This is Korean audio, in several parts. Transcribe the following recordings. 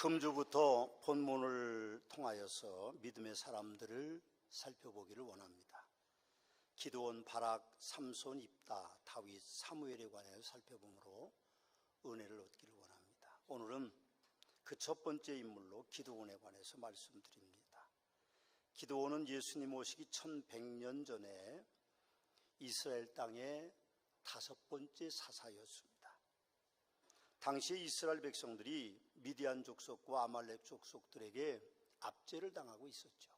금주부터 본문을 통하여서 믿음의 사람들을 살펴보기를 원합니다. 기도원, 바락, 삼손, 입다, 다윗, 사무엘에 관하여 살펴보므로 은혜를 얻기를 원합니다. 오늘은 그 첫 번째 인물로 기도원에 관해서 말씀드립니다. 기도원은 예수님 오시기 1100년 전에 이스라엘 땅의 다섯 번째 사사였습니다. 당시에 이스라엘 백성들이 미디안 족속과 아말렉 족속들에게 압제를 당하고 있었죠.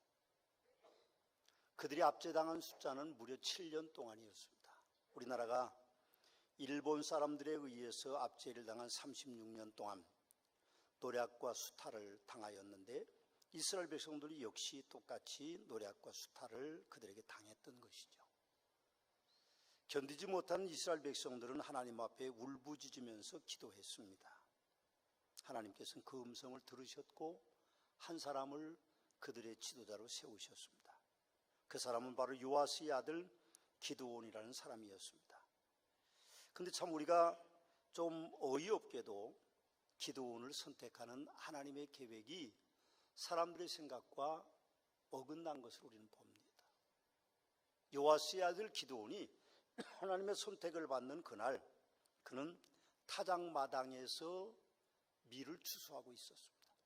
그들이 압제당한 숫자는 무려 7년 동안이었습니다. 우리나라가 일본 사람들에 의해서 압제를 당한 36년 동안 노략과 수탈을 당하였는데 이스라엘 백성들이 역시 똑같이 노략과 수탈을 그들에게 당했던 것이죠. 견디지 못하는 이스라엘 백성들은 하나님 앞에 울부짖으면서 기도했습니다. 하나님께서는 그 음성을 들으셨고 한 사람을 그들의 지도자로 세우셨습니다. 그 사람은 바로 요아스의 아들 기드온이라는 사람이었습니다. 근데 참 우리가 좀 어이없게도 기드온을 선택하는 하나님의 계획이 사람들의 생각과 어긋난 것을 우리는 봅니다. 요아스의 아들 기드온이 하나님의 선택을 받는 그날 그는 타작마당에서 밀을 추수하고 있었습니다.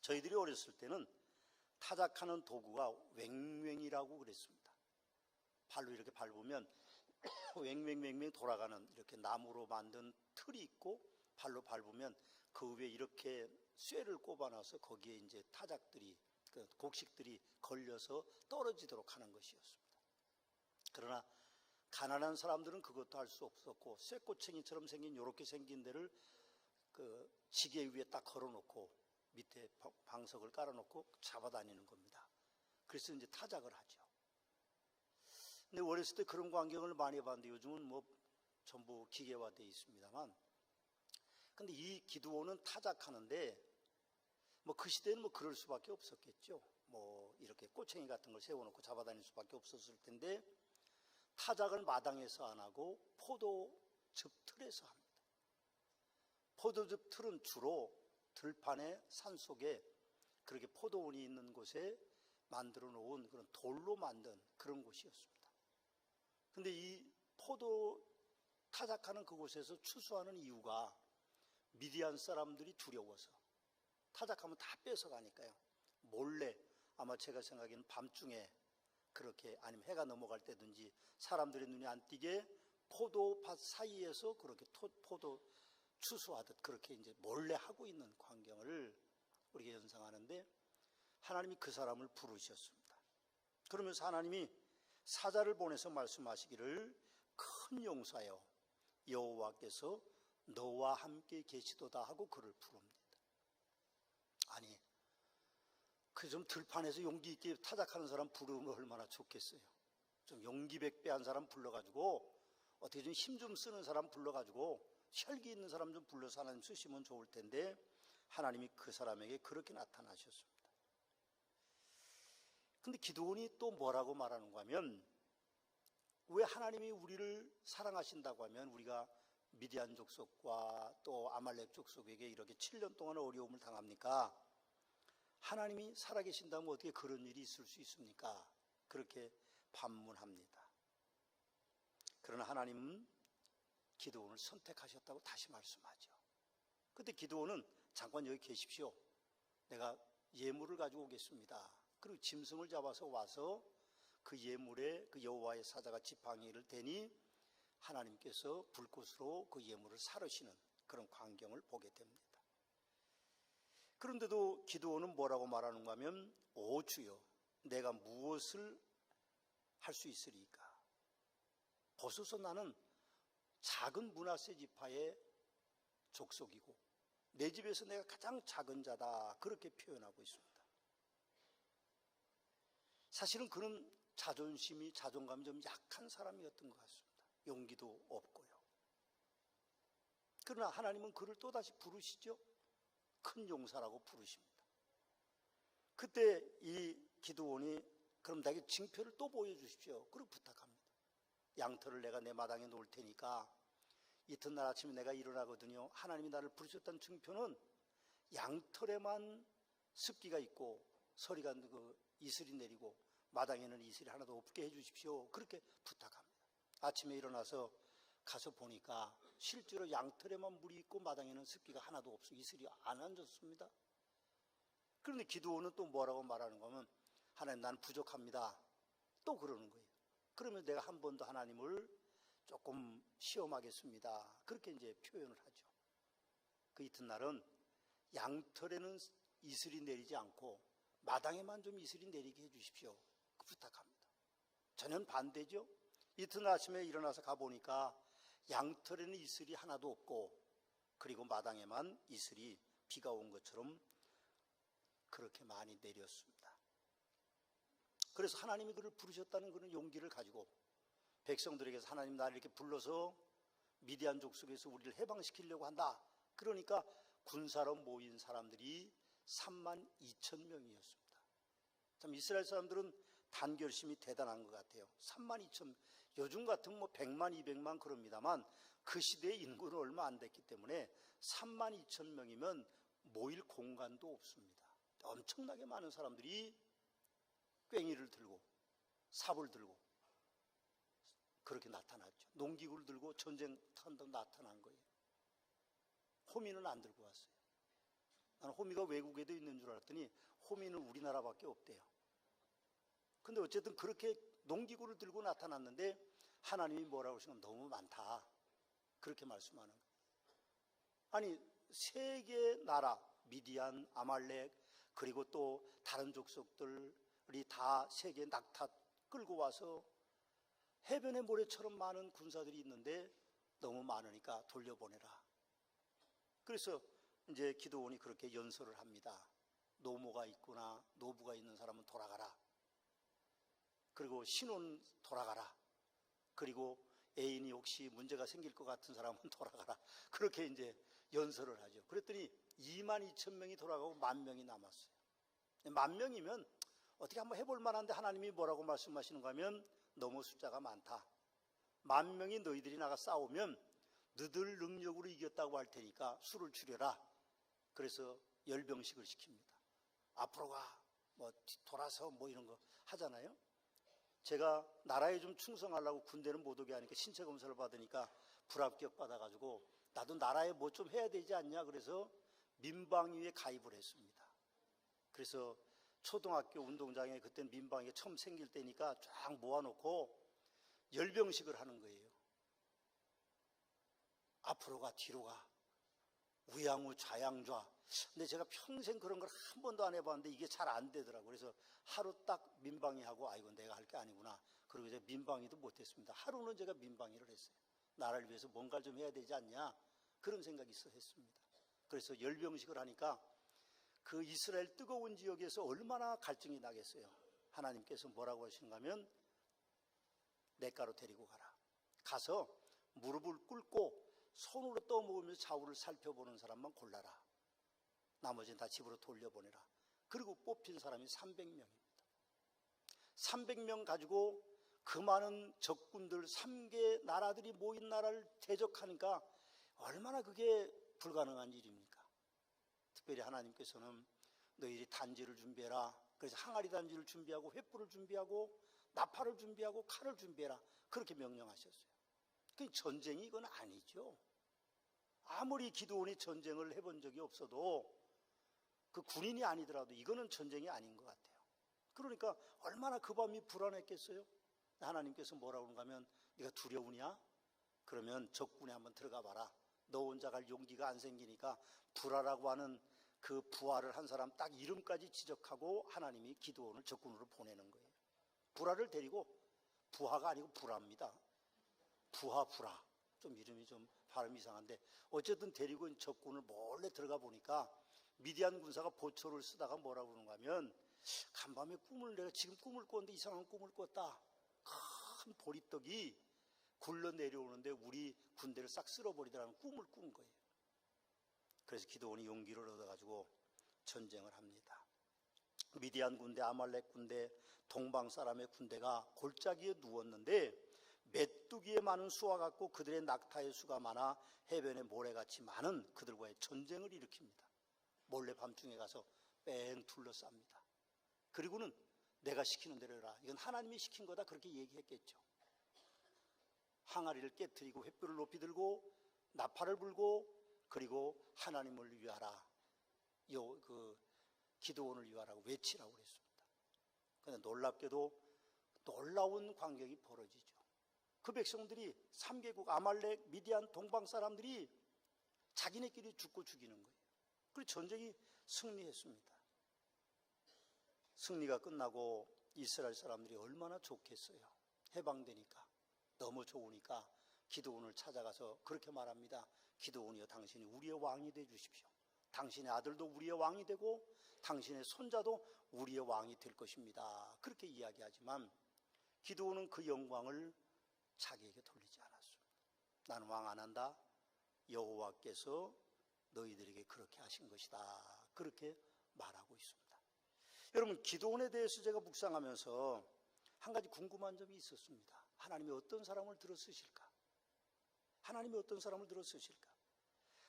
저희들이 어렸을 때는 타작하는 도구가 웽웽이라고 그랬습니다. 발로 이렇게 밟으면 웽웽웽웽 돌아가는 이렇게 나무로 만든 틀이 있고 발로 밟으면 그 위에 이렇게 쇠를 꼽아놔서 거기에 이제 타작들이 그 곡식들이 걸려서 떨어지도록 하는 것이었습니다. 그러나 가난한 사람들은 그것도 할 수 없었고 쇠꼬챙이처럼 생긴 이렇게 생긴 데를 그 지게 위에 딱 걸어놓고 밑에 방석을 깔아놓고 잡아다니는 겁니다. 그래서 이제 타작을 하죠. 근데 어렸을 때 그런 광경을 많이 봤는데 요즘은 뭐 전부 기계화되어 있습니다만 근데 이 기도원은 타작하는데 뭐 그 시대는 뭐 그럴 수밖에 없었겠죠. 뭐 이렇게 꼬챙이 같은 걸 세워놓고 잡아다닐 수밖에 없었을 텐데 타작을 마당에서 안 하고 포도 즙 틀에서 합니다. 포도즙 틀은 주로 들판의 산 속에 그렇게 포도원이 있는 곳에 만들어 놓은 그런 돌로 만든 그런 곳이었습니다. 근데 이 포도 타작하는 그곳에서 추수하는 이유가 미디안 사람들이 두려워서 타작하면 다 뺏어가니까요. 몰래 아마 제가 생각에는 밤중에 그렇게 아니면 해가 넘어갈 때든지 사람들의 눈이 안 띄게 포도밭 사이에서 그렇게 포도 추수하듯 그렇게 이제 몰래 하고 있는 광경을 우리가 연상하는데 하나님이 그 사람을 부르셨습니다. 그러면서 하나님이 사자를 보내서 말씀하시기를 큰 용사여 여호와께서 너와 함께 계시도다 하고 그를 부릅니다. 아니 그 좀 들판에서 용기 있게 타작하는 사람 부르면 얼마나 좋겠어요. 좀 용기 백배한 사람 불러가지고 어떻게 좀 힘 좀 쓰는 사람 불러가지고 혈기 있는 사람 좀 불러서 하나님 쓰시면 좋을 텐데 하나님이 그 사람에게 그렇게 나타나셨습니다. 근데 기도원이 또 뭐라고 말하는가 하면 왜 하나님이 우리를 사랑하신다고 하면 우리가 미디안 족속과 또 아말렉 족속에게 이렇게 7년 동안 어려움을 당합니까? 하나님이 살아계신다면 어떻게 그런 일이 있을 수 있습니까? 그렇게 반문합니다. 그러나 하나님은 기도원을 선택하셨다고 다시 말씀하죠. 그때 기도원은 잠깐 여기 계십시오. 내가 예물을 가지고 오겠습니다. 그리고 짐승을 잡아서 와서 그 예물에 그 여호와의 사자가 지팡이를 대니 하나님께서 불꽃으로 그 예물을 사르시는 그런 광경을 보게 됩니다. 그런데도 기도원은 뭐라고 말하는가 하면 오 주여 내가 무엇을 할 수 있으리까? 벗어서 나는 작은 문화세 지파의 족속이고 내 집에서 내가 가장 작은 자다 그렇게 표현하고 있습니다. 사실은 그는 자존심이 자존감이 좀 약한 사람이었던 것 같습니다. 용기도 없고요. 그러나 하나님은 그를 또다시 부르시죠. 큰 용사라고 부르십니다. 그때 이 기도원이 그럼 나에게 징표를 또 보여주십시오. 그리고 부탁합니다. 양털을 내가 내 마당에 놓을 테니까 이튿날 아침에 내가 일어나거든요. 하나님이 나를 부르셨다는 증표는 양털에만 습기가 있고 서리가 그 이슬이 내리고 마당에는 이슬이 하나도 없게 해주십시오. 그렇게 부탁합니다. 아침에 일어나서 가서 보니까 실제로 양털에만 물이 있고 마당에는 습기가 하나도 없어 이슬이 안 앉았습니다. 그런데 기도원은 또 뭐라고 말하는 거면 하나님 난 부족합니다. 또 그러는 거예요. 그러면 내가 한 번 더 하나님을 시험하겠습니다. 그렇게 이제 표현을 하죠. 그 이튿날은 양털에는 이슬이 내리지 않고 마당에만 좀 이슬이 내리게 해주십시오. 그 부탁합니다. 저는 반대죠. 이튿날 아침에 일어나서 가보니까 양털에는 이슬이 하나도 없고 그리고 마당에만 이슬이 비가 온 것처럼 그렇게 많이 내렸습니다. 그래서 하나님이 그를 부르셨다는 그런 용기를 가지고 백성들에게서 하나님 나를 이렇게 불러서 미디안 족속에서 우리를 해방시키려고 한다. 그러니까 군사로 모인 사람들이 3만 2천 명이었습니다. 참 이스라엘 사람들은 단결심이 대단한 것 같아요. 3만 2천 요즘 같은 뭐 100만 200만 그럽니다만 그 시대의 인구는 얼마 안 됐기 때문에 3만 2천 명이면 모일 공간도 없습니다. 엄청나게 많은 사람들이 꽹이를 들고 삽을 들고 그렇게 나타났죠. 농기구를 들고 전쟁탄도 나타난 거예요. 호미는 안 들고 왔어요. 나는 호미가 외국에도 있는 줄 알았더니 호미는 우리나라밖에 없대요. 근데 어쨌든 그렇게 농기구를 들고 나타났는데 하나님이 뭐라고 하시면 너무 많다. 그렇게 말씀하는 거예요. 아니 세계 나라 미디안, 아말렉 그리고 또 다른 족속들이 다 세계 낙타 끌고 와서 해변의 모래처럼 많은 군사들이 있는데 너무 많으니까 돌려보내라. 그래서 이제 기도원이 그렇게 연설을 합니다. 노모가 있구나, 노부가 있는 사람은 돌아가라. 그리고 신혼 돌아가라. 그리고 애인이 혹시 문제가 생길 것 같은 사람은 돌아가라. 그렇게 이제 연설을 하죠. 그랬더니 2만 2천 명이 돌아가고 만 명이 남았어요. 만 명이면 어떻게 한번 해볼 만한데 하나님이 뭐라고 말씀하시는가 하면 너무 숫자가 많다. 만 명이 너희들이 나가 싸우면 너들 능력으로 이겼다고 할 테니까 술을 줄여라. 그래서 열병식을 시킵니다. 앞으로 가. 뭐 돌아서 뭐 이런 거 하잖아요. 제가 나라에 좀 충성하려고 군대는 못 오게 하니까 신체 검사를 받으니까 불합격 받아가지고 나도 나라에 뭐 좀 해야 되지 않냐 그래서 민방위에 가입을 했습니다. 그래서 초등학교 운동장에 그때 민방위가 처음 생길 때니까 쫙 모아놓고 열병식을 하는 거예요. 앞으로 가 뒤로 가 우양우 좌양좌 근데 제가 평생 그런 걸 한 번도 안 해봤는데 이게 잘 안 되더라고요. 그래서 하루 딱 민방위하고 아이고 내가 할 게 아니구나. 그리고 이제 민방위도 못했습니다. 하루는 제가 민방위를 했어요. 나라를 위해서 뭔가를 좀 해야 되지 않냐. 그런 생각이 있어 했습니다. 그래서 열병식을 하니까 그 이스라엘 뜨거운 지역에서 얼마나 갈증이 나겠어요. 하나님께서 뭐라고 하시는가 하면 내가로 데리고 가라. 가서 무릎을 꿇고 손으로 떠먹으면서 좌우를 살펴보는 사람만 골라라. 나머지는 다 집으로 돌려보내라. 그리고 뽑힌 사람이 300명입니다. 300명 가지고 그 많은 적군들 3개 나라들이 모인 나라를 대적하니까 얼마나 그게 불가능한 일입니까? 특별히 하나님께서는 너희들이 단지를 준비해라. 그래서 항아리 단지를 준비하고 횃불을 준비하고 나팔을 준비하고 칼을 준비해라. 그렇게 명령하셨어요. 그 전쟁이 이건 아니죠. 아무리 기도원이 전쟁을 해본 적이 없어도 그 군인이 아니더라도 이거는 전쟁이 아닌 것 같아요. 그러니까 얼마나 그 밤이 불안했겠어요? 하나님께서 뭐라고 하는가 하면 네가 두려우냐? 그러면 적군에 한번 들어가 봐라. 너 혼자 갈 용기가 안 생기니까 불화라고 하는 그 부하를 한 사람 딱 이름까지 지적하고 하나님이 기도원을 적군으로 보내는 거예요. 불화를 데리고 부하가 아니고 불화입니다. 부하 불화. 좀 이름이 좀 발음이 이상한데 어쨌든 데리고 적군을 몰래 들어가 보니까 미디안 군사가 보초를 쓰다가 뭐라고 그러는가 하면 간밤에 꿈을 내가 지금 꿈을 꿨는데 이상한 꿈을 꿨다. 큰 보리떡이 굴러 내려오는데 우리 군대를 싹 쓸어버리더라는 꿈을 꾼 거예요. 그래서 기도원이 용기를 얻어가지고 전쟁을 합니다. 미디안 군대, 아말렉 군대, 동방 사람의 군대가 골짜기에 누웠는데 메뚜기에 많은 수와 같고 그들의 낙타의 수가 많아 해변에 모래같이 많은 그들과의 전쟁을 일으킵니다. 몰래 밤중에 가서 뺑 둘러쌉니다. 그리고는 내가 시키는 대로 해라. 이건 하나님이 시킨 거다. 그렇게 얘기했겠죠. 항아리를 깨뜨리고 횃불을 높이 들고 나팔을 불고 그리고 하나님을 위하라. 요, 그, 기도원을 위하라고 외치라고 그랬습니다. 근데 놀랍게도 놀라운 광경이 벌어지죠. 그 백성들이 3개국 아말렉, 미디안, 동방 사람들이 자기네끼리 죽고 죽이는 거예요. 그리고 전쟁이 승리했습니다. 승리가 끝나고 이스라엘 사람들이 얼마나 좋겠어요. 해방되니까. 너무 좋으니까 기도원을 찾아가서 그렇게 말합니다. 기도원이여 당신이 우리의 왕이 돼 주십시오. 당신의 아들도 우리의 왕이 되고 당신의 손자도 우리의 왕이 될 것입니다. 그렇게 이야기하지만 기도원은 그 영광을 자기에게 돌리지 않았습니다. 나는 왕 안 한다. 여호와께서 너희들에게 그렇게 하신 것이다. 그렇게 말하고 있습니다. 여러분 기도원에 대해서 제가 묵상하면서 한 가지 궁금한 점이 있었습니다. 하나님이 어떤 사람을 들어 쓰실까? 하나님이 어떤 사람을 들어 쓰실까?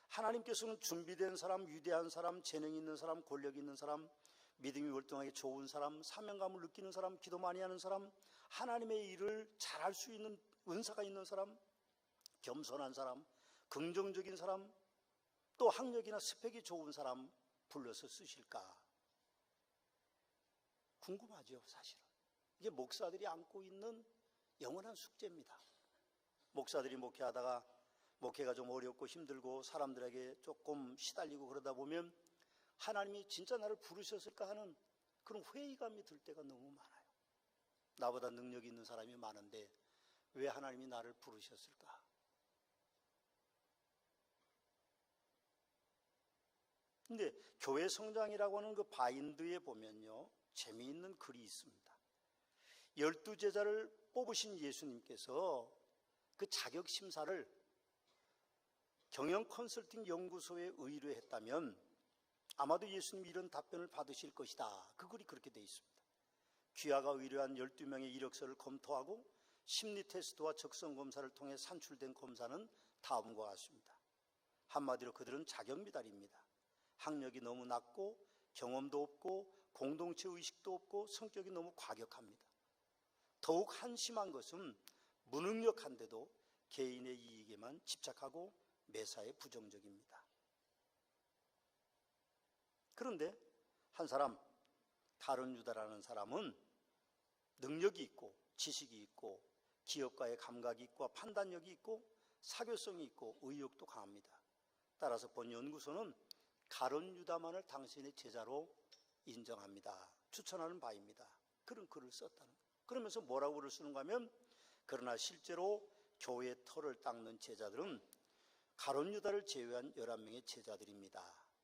하나님께서는 준비된 사람, 위대한 사람, 재능 있는 사람, 권력 있는 사람, 믿음이 월등하게 좋은 사람, 사명감을 느끼는 사람, 기도 많이 하는 사람, 하나님의 일을 잘할 수 있는 은사가 있는 사람, 겸손한 사람, 긍정적인 사람, 또 학력이나 스펙이 좋은 사람 불러서 쓰실까? 궁금하죠, 사실은. 이게 목사들이 안고 있는 영원한 숙제입니다. 목사들이 목회하다가 목회가 좀 어렵고 힘들고 사람들에게 조금 시달리고 그러다 보면 하나님이 진짜 나를 부르셨을까 하는 그런 회의감이 들 때가 너무 많아요. 나보다 능력이 있는 사람이 많은데 왜 하나님이 나를 부르셨을까? 근데 교회 성장이라고 하는 그 바인드에 보면요. 재미있는 글이 있습니다. 열두 제자를 뽑으신 예수님께서 그 자격 심사를 경영 컨설팅 연구소에 의뢰했다면 아마도 예수님이 이런 답변을 받으실 것이다. 그 글이 그렇게 돼 있습니다. 귀하가 의뢰한 12명의 이력서를 검토하고 심리 테스트와 적성 검사를 통해 산출된 검사는 다음과 같습니다. 한마디로 그들은 자격 미달입니다. 학력이 너무 낮고 경험도 없고 공동체 의식도 없고 성격이 너무 과격합니다. 더욱 한심한 것은 무능력한데도 개인의 이익에만 집착하고 매사에 부정적입니다. 그런데 한 사람, 다른 유다라는 사람은 능력이 있고 지식이 있고 기업가의 감각이 있고 판단력이 있고 사교성이 있고 의욕도 강합니다. 따라서 본 연구소는 가론 유다만을 당신의 제자로 인정합니다. 추천하는 바입니다. 그런 글을 썼다는. 그러면서 뭐라고 글을 쓰는가 하면 그러나 실제로 교회 털을 닦는 제자들은 가론 유다를 제외한 11명의 제자들입니다.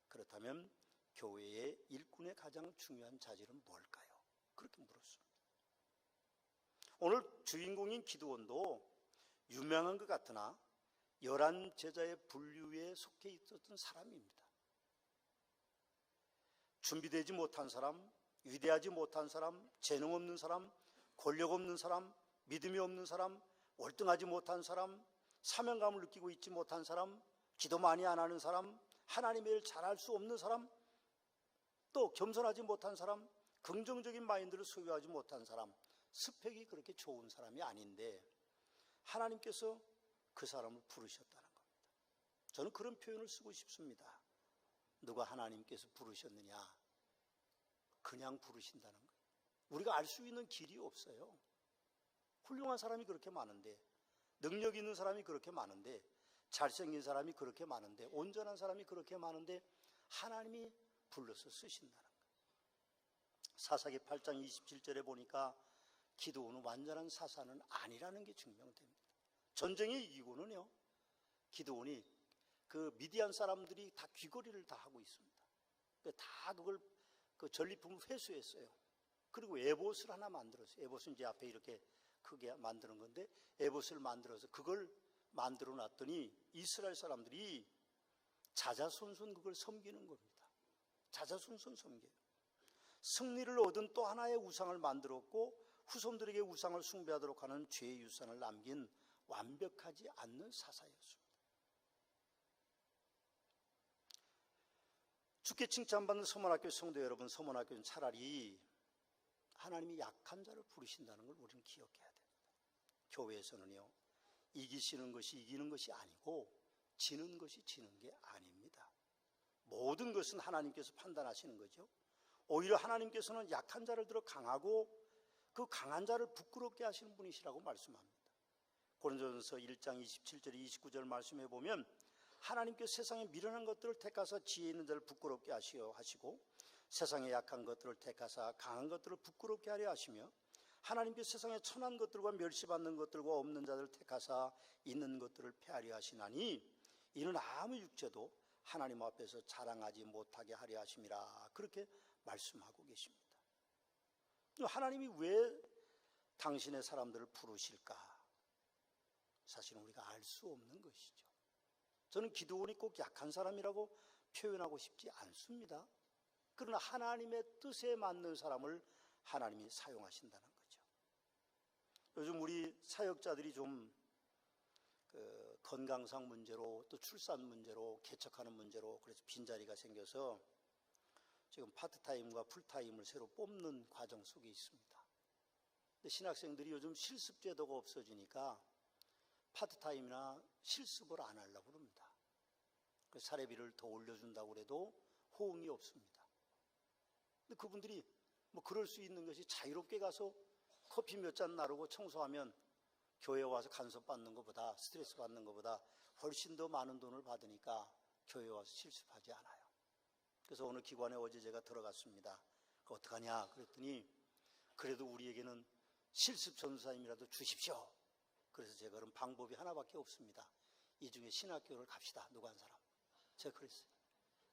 그렇다면 교회의 일꾼의 가장 중요한 자질은 뭘까요? 그렇게 물었습니다. 오늘 주인공인 기도원도 유명한 것 같으나 열한 제자의 분류에 속해 있었던 사람입니다. 준비되지 못한 사람, 위대하지 못한 사람, 재능 없는 사람, 권력 없는 사람, 믿음이 없는 사람, 월등하지 못한 사람, 사명감을 느끼고 있지 못한 사람, 기도 많이 안 하는 사람, 하나님의 일 잘할 수 없는 사람, 또 겸손하지 못한 사람, 긍정적인 마인드를 소유하지 못한 사람, 스펙이 그렇게 좋은 사람이 아닌데 하나님께서 그 사람을 부르셨다는 겁니다. 저는 그런 표현을 쓰고 싶습니다. 누가 하나님께서 부르셨느냐? 그냥 부르신다는 거예요. 우리가 알 수 있는 길이 없어요. 훌륭한 사람이 그렇게 많은데, 능력 있는 사람이 그렇게 많은데, 잘생긴 사람이 그렇게 많은데, 온전한 사람이 그렇게 많은데, 하나님이 불러서 쓰신다는 거예요. 사사기 8장 27절에 보니까 기도는 완전한 사사는 아니라는 게 증명됩니다. 전쟁에 이기고는요, 기도원이 그 미디안 사람들이 다 귀걸이를 다 하고 있습니다. 다 그걸 그 전리품을 회수했어요. 그리고 에봇을 하나 만들었어요. 에봇은 이제 앞에 이렇게 크게 만드는 건데 에봇을 만들어서 그걸 만들어 놨더니 이스라엘 사람들이 자자손손 그걸 섬기는 겁니다. 자자손손 섬겨요. 승리를 얻은 또 하나의 우상을 만들었고 후손들에게 우상을 숭배하도록 하는 죄의 유산을 남긴 완벽하지 않는 사사였습니다. 주께 칭찬받는 서문학교 성도 여러분, 서문학교는 차라리 하나님이 약한 자를 부르신다는 걸 우리는 기억해야 됩니다. 교회에서는요, 이기시는 것이 이기는 것이 아니고 지는 것이 지는 게 아닙니다. 모든 것은 하나님께서 판단하시는 거죠. 오히려 하나님께서는 약한 자를 들어 강하고 그 강한 자를 부끄럽게 하시는 분이시라고 말씀합니다. 고린도전서 1장 27절 29절 말씀해 보면 하나님께 세상에 미련한 것들을 택하사 지혜 있는 자를 부끄럽게 하시어 하시고 세상에 약한 것들을 택하사 강한 것들을 부끄럽게 하려 하시며 하나님께 세상에 천한 것들과 멸시받는 것들과 없는 자들을 택하사 있는 것들을 폐하려 하시나니 이는 아무 육체도 하나님 앞에서 자랑하지 못하게 하려 하심이라 그렇게 말씀하고 계십니다. 하나님이 왜 당신의 사람들을 부르실까? 사실은 우리가 알 수 없는 것이죠. 저는 기도원이 꼭 약한 사람이라고 표현하고 싶지 않습니다. 그러나 하나님의 뜻에 맞는 사람을 하나님이 사용하신다는 거죠. 요즘 우리 사역자들이 좀 그 건강상 문제로 또 출산 문제로 개척하는 문제로 그래서 빈자리가 생겨서 지금 파트타임과 풀타임을 새로 뽑는 과정 속에 있습니다. 근데 신학생들이 요즘 실습 제도가 없어지니까 파트타임이나 실습을 안 하려고 그럽니다. 그 사례비를 더 올려준다고 그래도 호응이 없습니다. 근데 그분들이 뭐 그럴 수 있는 것이 자유롭게 가서 커피 몇 잔 나르고 청소하면 교회 와서 간섭 받는 것보다 스트레스 받는 것보다 훨씬 더 많은 돈을 받으니까 교회 와서 실습하지 않아요. 그래서 오늘 기관에 어제 제가 들어갔습니다. 그 어떡하냐 그랬더니 그래도 우리에게는 실습 전사님이라도 주십시오. 그래서 제가 그런 방법이 하나밖에 없습니다. 이 중에 신학교를 갑시다. 누구 한 사람. 제가 그랬어요.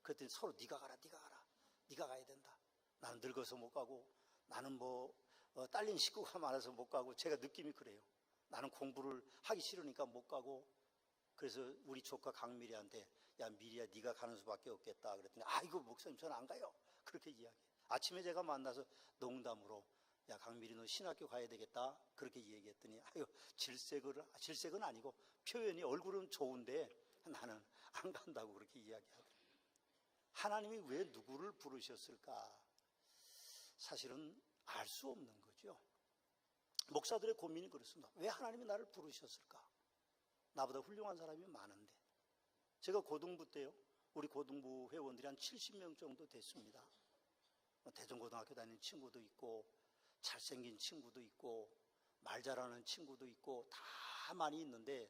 그랬더니 서로 네가 가라, 네가 가라. 네가 가야 된다. 나는 늙어서 못 가고 나는 뭐 어, 딸린 식구가 많아서 못 가고 제가 느낌이 그래요. 나는 공부를 하기 싫으니까 못 가고 그래서 우리 조카 강미리한테 야 미리야 네가 가는 수밖에 없겠다. 그랬더니 아이고 목사님 저는 안 가요. 그렇게 이야기 아침에 제가 만나서 농담으로 야 강미리 너 신학교 가야 되겠다. 그렇게 얘기했더니 아유 질색을 질색은 아니고 표현이 얼굴은 좋은데 나는 안 간다고 그렇게 이야기하더라고요. 하나님이 왜 누구를 부르셨을까 사실은 알 수 없는 거죠 목사들의 고민이 그렇습니다. 왜 하나님이 나를 부르셨을까? 나보다 훌륭한 사람이 많은데. 제가 고등부 때요. 우리 고등부 회원들이 한 70명 정도 됐습니다. 뭐 대전고등학교 다니는 친구도 있고, 잘생긴 친구도 있고, 말 잘하는 친구도 있고, 다 많이 있는데,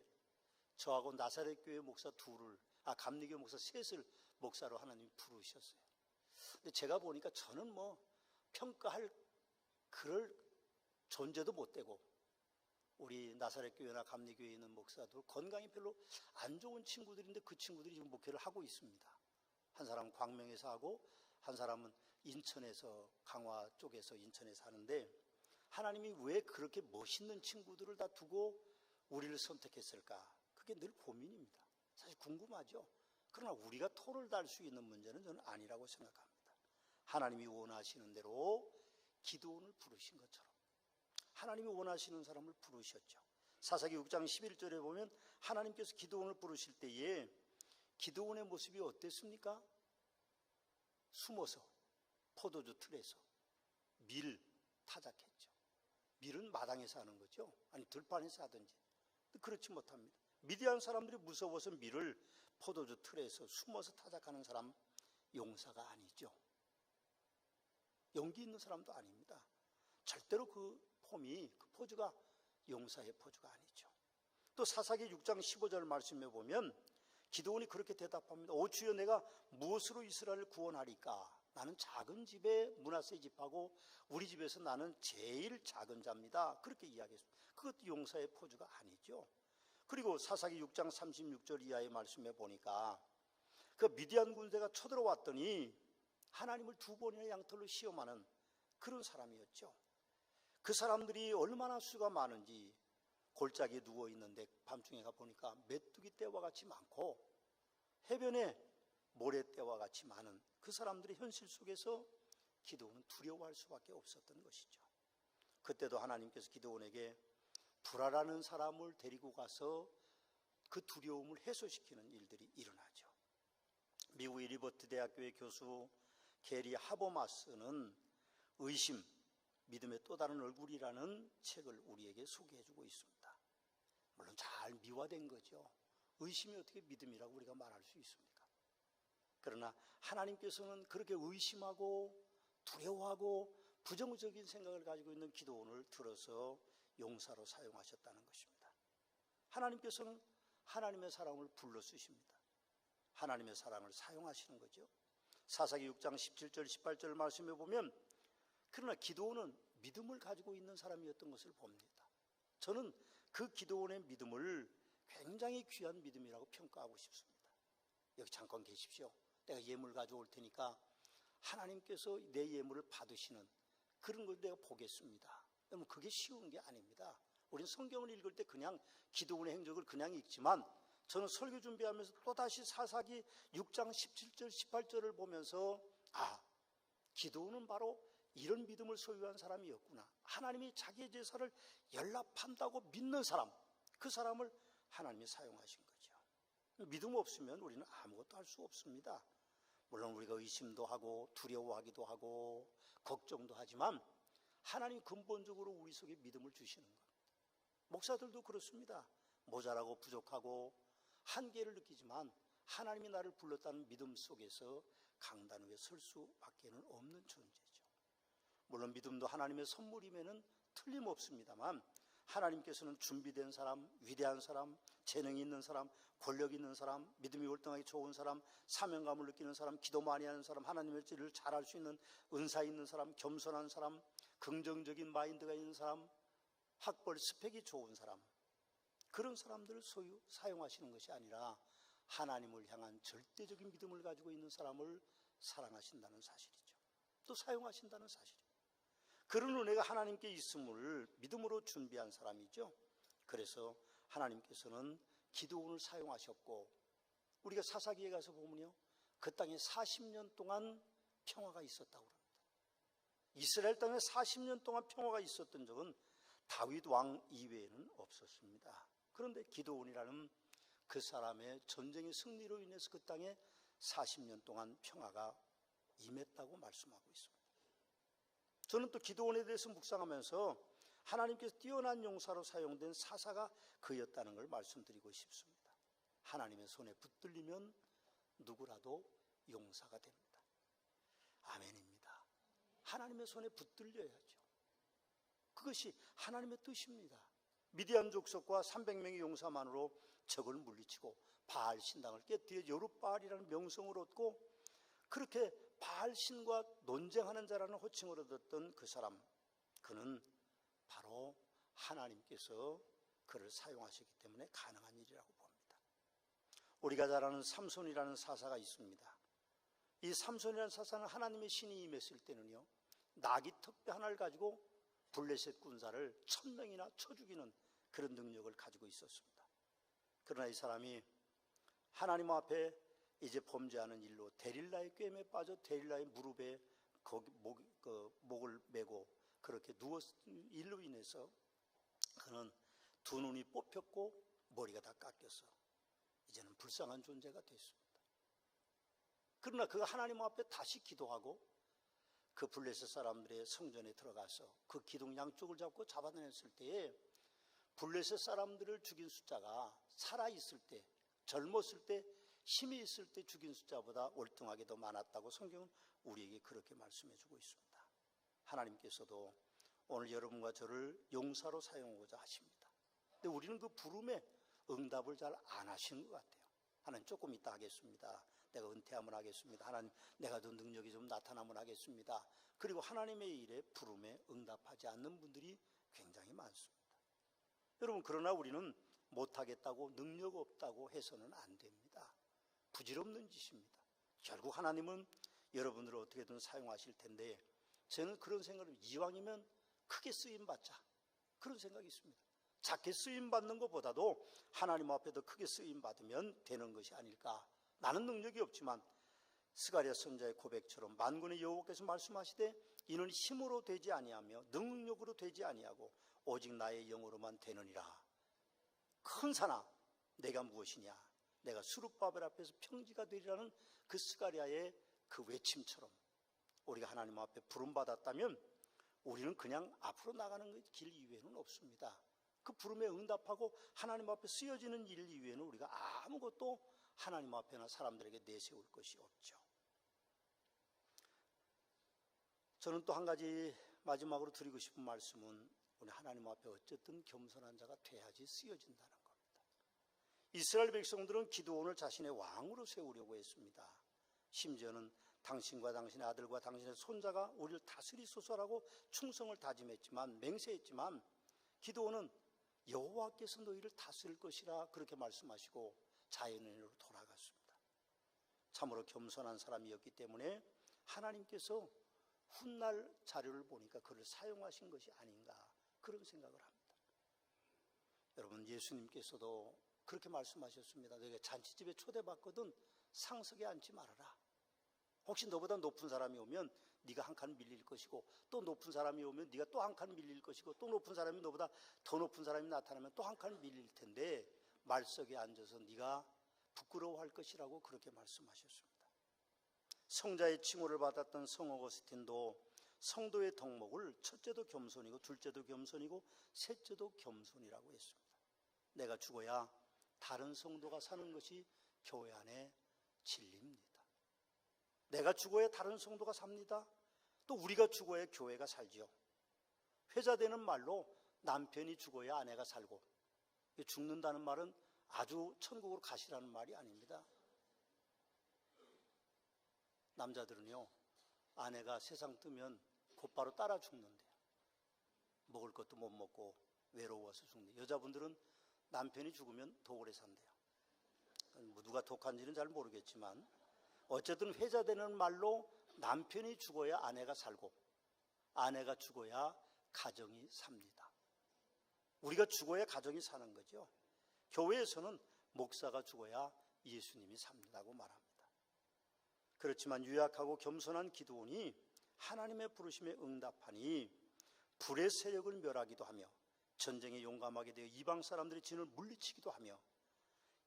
저하고 나사렛 교회 목사 둘을, 아, 감리교 목사 셋을 목사로 하나님이 부르셨어요. 근데 제가 보니까 저는 뭐 평가할 그럴 존재도 못 되고 우리 나사렛 교회나 감리 교회에 있는 목사도 건강이 별로 안 좋은 친구들인데 그 친구들이 지금 목회를 하고 있습니다. 한 사람은 광명에서 하고 한 사람은 인천에서 강화 쪽에서 인천에서 하는데 하나님이 왜 그렇게 멋있는 친구들을 다 두고 우리를 선택했을까? 그게 늘 고민입니다. 사실 궁금하죠. 그러나 우리가 토를 달 수 있는 문제는 저는 아니라고 생각합니다. 하나님이 원하시는 대로 기도원을 부르신 것처럼 하나님이 원하시는 사람을 부르셨죠. 사사기 6장 11절에 보면 하나님께서 기도원을 부르실 때에 기도원의 모습이 어땠습니까? 숨어서 포도주 틀에서 밀 타작했죠. 밀은 마당에서 하는 거죠. 아니 들판에서 하든지. 그렇지 못합니다. 미디안 사람들이 무서워서 밀을 포도주 틀에서 숨어서 타작하는 사람 용사가 아니죠. 용기 있는 사람도 아닙니다. 절대로 그 폼이 그 포즈가 용사의 포즈가 아니죠. 또 사사기 6장 15절 말씀에 보면 기도원이 그렇게 대답합니다. 오 주여 내가 무엇으로 이스라엘을 구원하리까? 나는 작은 집에 문하세 집하고 우리 집에서 나는 제일 작은 자입니다. 그렇게 이야기했습니다. 그것도 용사의 포즈가 아니죠. 그리고 사사기 6장 36절 이하의 말씀에 보니까 그 미디안 군대가 쳐들어왔더니 하나님을 두 번이나 양털로 시험하는 그런 사람이었죠. 그 사람들이 얼마나 수가 많은지 골짜기에 누워 있는데 밤중에 가 보니까 메뚜기 떼와 같이 많고 해변에 모래떼와 같이 많은 그 사람들의 현실 속에서 기도원은 두려워할 수밖에 없었던 것이죠. 그때도 하나님께서 기도원에게 불알하는 사람을 데리고 가서 그 두려움을 해소시키는 일들이 일어나죠. 미국의 리버트 대학교의 교수 게리 하버마스는 의심, 믿음의 또 다른 얼굴이라는 책을 우리에게 소개해주고 있습니다. 물론 잘 미화된 거죠. 의심이 어떻게 믿음이라고 우리가 말할 수 있습니까? 그러나 하나님께서는 그렇게 의심하고 두려워하고 부정적인 생각을 가지고 있는 기도원을 들어서 용사로 사용하셨다는 것입니다. 하나님께서는 하나님의 사랑을 불러 쓰십니다. 하나님의 사랑을 사용하시는 거죠. 사사기 6장 17절 18절 말씀해 보면 그러나 기도원은 믿음을 가지고 있는 사람이었던 것을 봅니다. 저는 그 기도원의 믿음을 굉장히 귀한 믿음이라고 평가하고 싶습니다. 여기 잠깐 계십시오. 내가 예물 가져올 테니까 하나님께서 내 예물을 받으시는 그런 걸 내가 보겠습니다. 여러분 그게 쉬운 게 아닙니다. 우리는 성경을 읽을 때 그냥 기도원의 행적을 그냥 읽지만 저는 설교 준비하면서 또다시 사사기 6장 17절 18절을 보면서 아 기도원은 바로 이런 믿음을 소유한 사람이었구나. 하나님이 자기의 제사를 연락한다고 믿는 사람, 그 사람을 하나님이 사용하신 거죠. 믿음 없으면 우리는 아무것도 할 수 없습니다. 물론 우리가 의심도 하고 두려워하기도 하고 걱정도 하지만 하나님 근본적으로 우리 속에 믿음을 주시는 것. 목사들도 그렇습니다. 모자라고 부족하고 한계를 느끼지만 하나님이 나를 불렀다는 믿음 속에서 강단 위에 설 수밖에는 없는 존재죠. 물론 믿음도 하나님의 선물이면은 틀림없습니다만 하나님께서는 준비된 사람, 위대한 사람, 재능이 있는 사람, 권력 있는 사람, 믿음이 월등하게 좋은 사람, 사명감을 느끼는 사람, 기도 많이 하는 사람, 하나님의 일을 잘할 수 있는 은사 있는 사람, 겸손한 사람, 긍정적인 마인드가 있는 사람, 학벌 스펙이 좋은 사람, 그런 사람들을 소유 사용하시는 것이 아니라 하나님을 향한 절대적인 믿음을 가지고 있는 사람을 사랑하신다는 사실이죠. 또 사용하신다는 사실이죠. 그런 은혜가 하나님께 있음을 믿음으로 준비한 사람이죠. 그래서 하나님께서는 기도원을 사용하셨고 우리가 사사기에 가서 보면요. 그 땅에 40년 동안 평화가 있었다고 합니다. 이스라엘 땅에 40년 동안 평화가 있었던 적은 다윗 왕 이외에는 없었습니다. 그런데 기도원이라는 그 사람의 전쟁의 승리로 인해서 그 땅에 40년 동안 평화가 임했다고 말씀하고 있습니다. 저는 또 기도원에 대해서 묵상하면서 하나님께서 뛰어난 용사로 사용된 사사가 그였다는 걸 말씀드리고 싶습니다. 하나님의 손에 붙들리면 누구라도 용사가 됩니다. 아멘입니다. 하나님의 손에 붙들려야죠. 그것이 하나님의 뜻입니다. 미디안 족속과 300명의 용사만으로 적을 물리치고 바알 신당을 깨뜨려 여룻바알이라는 명성을 얻고 그렇게 바알 신과 논쟁하는 자라는 호칭을 얻었던 그 사람 그는 바로 하나님께서 그를 사용하셨기 때문에 가능한 일이라고 봅니다. 우리가 잘 아는 삼손이라는 사사가 있습니다. 이 삼손이라는 사사는 하나님의 신이 임했을 때는요. 낙이 턱뼈 하나를 가지고 블레셋 군사를 천 명이나 쳐 죽이는 그런 능력을 가지고 있었습니다. 그러나 이 사람이 하나님 앞에 이제 범죄하는 일로 데릴라의 꿰매 빠져 데릴라의 무릎에 거기 목, 그 목을 메고 그렇게 누웠 일로 인해서 그는 두 눈이 뽑혔고 머리가 다 깎여서 이제는 불쌍한 존재가 됐습니다. 그러나 그가 하나님 앞에 다시 기도하고 그 블레셋 사람들의 성전에 들어가서 그 기둥 양쪽을 잡고 잡아내었을 때에 블레셋 사람들을 죽인 숫자가 살아있을 때, 젊었을 때, 힘이 있을 때 죽인 숫자보다 월등하게 더 많았다고 성경은 우리에게 그렇게 말씀해 주고 있습니다. 하나님께서도 오늘 여러분과 저를 용사로 사용하고자 하십니다. 근데 우리는 그 부름에 응답을 잘 안 하시는 것 같아요. 하나님 조금 이따 하겠습니다. 내가 은퇴하면 하겠습니다. 하나님 내가 더 능력이 좀 나타나면 하겠습니다. 그리고 하나님의 일에 부름에 응답하지 않는 분들이 굉장히 많습니다. 여러분 그러나 우리는 못하겠다고 능력 없다고 해서는 안 됩니다. 부질없는 짓입니다. 결국 하나님은 여러분들을 어떻게든 사용하실 텐데 저는 그런 생각을 이왕이면 크게 쓰임 받자 그런 생각이 있습니다. 작게 쓰임 받는 것보다도 하나님 앞에 더 크게 쓰임 받으면 되는 것이 아닐까. 나는 능력이 없지만 스가랴 선자의 고백처럼 만군의 여호와께서 말씀하시되 이는 힘으로 되지 아니하며 능력으로 되지 아니하고 오직 나의 영으로만 되느니라. 큰 사나 내가 무엇이냐? 내가 수룹바벨 앞에서 평지가 되리라는 그 스가리아의 그 외침처럼 우리가 하나님 앞에 부름받았다면 우리는 그냥 앞으로 나가는 그길 이외에는 없습니다. 그 부름에 응답하고 하나님 앞에 쓰여지는 일 이외에는 우리가 아무것도 하나님 앞에나 사람들에게 내세울 것이 없죠. 저는 또 한 가지 마지막으로 드리고 싶은 말씀은 우리 하나님 앞에 어쨌든 겸손한 자가 돼야지 쓰여진다는 겁니다. 이스라엘 백성들은 기도원을 자신의 왕으로 세우려고 했습니다. 심지어는 당신과 당신의 아들과 당신의 손자가 우리를 다스리소서라고 충성을 다짐했지만 맹세했지만 기도원은 여호와께서 너희를 다스릴 것이라 그렇게 말씀하시고 자연인으로 돌아갔습니다. 참으로 겸손한 사람이었기 때문에 하나님께서 훗날 자료를 보니까 그를 사용하신 것이 아닌가 그런 생각을 합니다. 여러분 예수님께서도 그렇게 말씀하셨습니다. 너희가 잔치집에 초대받거든 상석에 앉지 말아라. 혹시 너보다 높은 사람이 오면 네가 한 칸 밀릴 것이고 또 높은 사람이 오면 네가 또 한 칸 밀릴 것이고 또 높은 사람이 너보다 더 높은 사람이 나타나면 또 한 칸 밀릴 텐데 말석에 앉아서 네가 부끄러워할 것이라고 그렇게 말씀하셨습니다. 성자의 칭호를 받았던 성 어거스틴도 성도의 덕목을 첫째도 겸손이고 둘째도 겸손이고 셋째도 겸손이라고 했습니다. 내가 죽어야 다른 성도가 사는 것이 교회 안의 진리입니다. 내가 죽어야 다른 성도가 삽니다. 또 우리가 죽어야 교회가 살지요. 회자되는 말로 남편이 죽어야 아내가 살고 죽는다는 말은 아주 천국으로 가시라는 말이 아닙니다. 남자들은요, 아내가 세상 뜨면 곧바로 따라 죽는데요. 먹을 것도 못 먹고 외로워서 죽는. 여자분들은 남편이 죽으면 더 오래 산대요. 뭐 누가 독한지는 잘 모르겠지만 어쨌든 회자되는 말로 남편이 죽어야 아내가 살고 아내가 죽어야 가정이 삽니다. 우리가 죽어야 가정이 사는 거죠. 교회에서는 목사가 죽어야 예수님이 삽니다고 말합니다. 그렇지만 유약하고 겸손한 기도원이 하나님의 부르심에 응답하니 불의 세력을 멸하기도 하며 전쟁에 용감하게 되어 이방 사람들의 진을 물리치기도 하며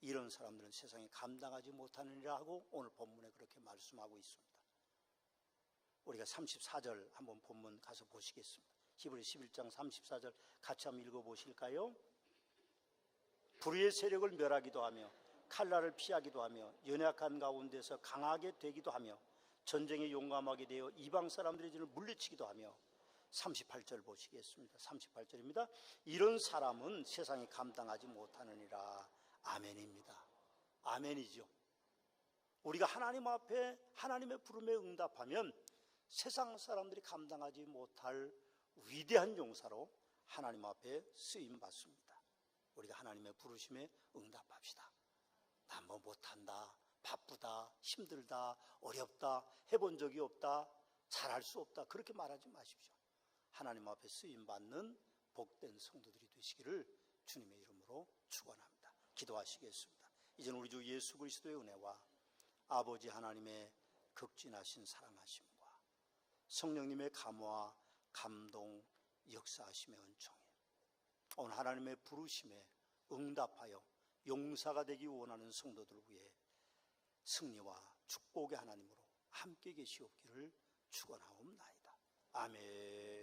이런 사람들은 세상에 감당하지 못하느니라 하고 오늘 본문에 그렇게 말씀하고 있습니다. 우리가 34절 한번 본문 가서 보시겠습니다. 히브리 11장 34절 같이 한번 읽어 보실까요? 불의의 세력을 멸하기도 하며 칼날을 피하기도 하며 연약한 가운데서 강하게 되기도 하며 전쟁에 용감하게 되어 이방 사람들의 진을 물리치기도 하며 38절 보시겠습니다. 38절입니다. 이런 사람은 세상에 감당하지 못하느니라. 아멘입니다. 아멘이죠. 우리가 하나님 앞에 하나님의 부름에 응답하면 세상 사람들이 감당하지 못할 위대한 용사로 하나님 앞에 쓰임 받습니다. 우리가 하나님의 부르심에 응답합시다. 나 뭐 못한다, 바쁘다, 힘들다, 어렵다, 해본 적이 없다, 잘할 수 없다. 그렇게 말하지 마십시오. 하나님 앞에 쓰임 받는 복된 성도들이 되시기를 주님의 이름으로 축원합니다. 기도하시겠습니다. 이제는 우리 주 예수 그리스도의 은혜와 아버지 하나님의 극진하신 사랑하심과 성령님의 감화, 감동, 역사하심의 은총에 오늘 하나님의 부르심에 응답하여 용사가 되기 원하는 성도들 위해 승리와 축복의 하나님으로 함께 계시옵기를 축원하옵나이다. 아멘.